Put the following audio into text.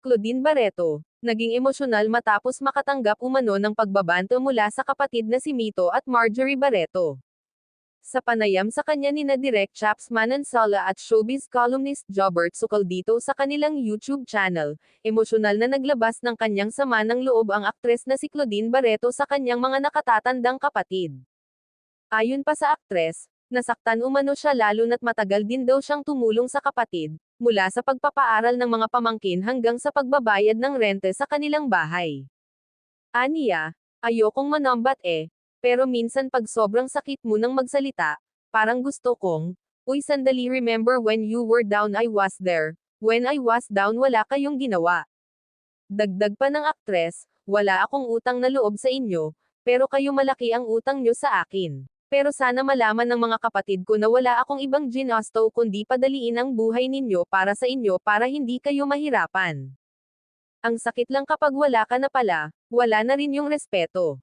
Claudine Barreto, naging emosyonal matapos makatanggap umano ng pagbabanto mula sa kapatid na si Mito at Marjorie Barreto. Sa panayam sa kanya ni na Direk Chaps Manansala at showbiz columnist Jobert Sukal dito sa kanilang YouTube channel, emosyonal na naglabas ng kanyang sama ng loob ang aktres na si Claudine Barreto sa kanyang mga nakatatandang kapatid. Ayon pa sa aktres, nasaktan umano siya lalo na't matagal din daw siyang tumulong sa kapatid, mula sa pagpapaaral ng mga pamangkin hanggang sa pagbabayad ng rente sa kanilang bahay. Aniya, ayokong manambat eh, pero minsan pag sobrang sakit mo nang magsalita, parang gusto kong, uy sandali remember when you were down I was there, when I was down wala kayong ginawa. Dagdag pa ng aktres, wala akong utang na loob sa inyo, pero kayo malaki ang utang nyo sa akin. Pero sana malaman ng mga kapatid ko na wala akong ibang ginasto kundi padaliin ang buhay ninyo para sa inyo para hindi kayo mahirapan. Ang sakit lang kapag wala ka na pala, wala na rin yung respeto.